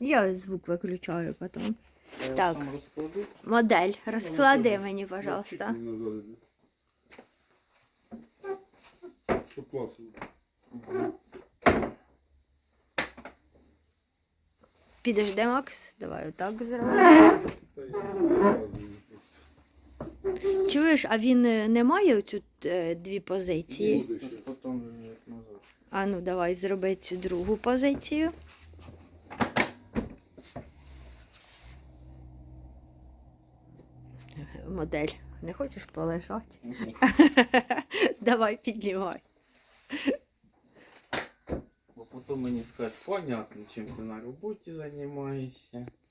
Я звук виключаю потім. Я Так. сам розкладу. Модель, розклади Ну, мені, пожалуйста. Підожди, Макс, давай отак зробимо. Чуєш, а він е, не має оцю е, дві позиції? Буде ще. потім як назад. А ну давай зроби цю другу позицію. Модель. Не хочеш полежати? Давай піднімай. Бо потім мені скажуть, понятно, чим ти на роботі займаєшся.